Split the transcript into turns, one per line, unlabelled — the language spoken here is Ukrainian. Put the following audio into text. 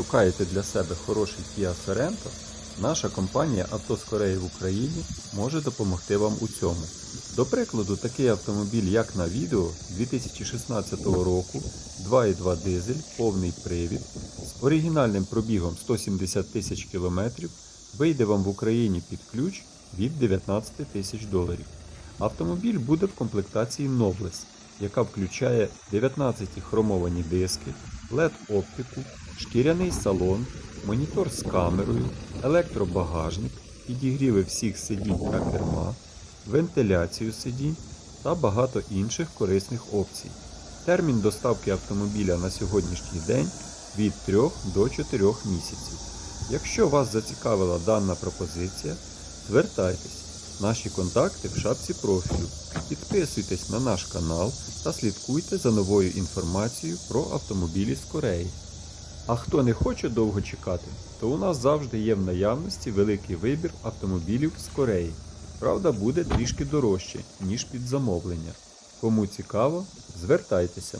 Шукаєте для себе хороший Kia Sorento? Наша компанія Авто з Кореї в Україні може допомогти вам у цьому. До прикладу, такий автомобіль, як на відео 2016 року, 2.2 дизель, повний привід, з оригінальним пробігом 170 тисяч кілометрів, вийде вам в Україні під ключ від 19 тисяч доларів. Автомобіль буде в комплектації Nobles, яка включає 19 хромовані диски, LED-оптику, шкіряний салон, монітор з камерою, електробагажник, підігріви всіх сидінь та керма, вентиляцію сидінь та багато інших корисних опцій. Термін доставки автомобіля на сьогоднішній день від 3 до 4 місяців. Якщо вас зацікавила дана пропозиція, звертайтесь. Наші контакти в шапці профілю. Підписуйтесь на наш канал та слідкуйте за новою інформацією про автомобілі з Кореї. А хто не хоче довго чекати, то у нас завжди є в наявності великий вибір автомобілів з Кореї. Правда, буде трішки дорожче, ніж під замовлення. Кому цікаво, звертайтеся.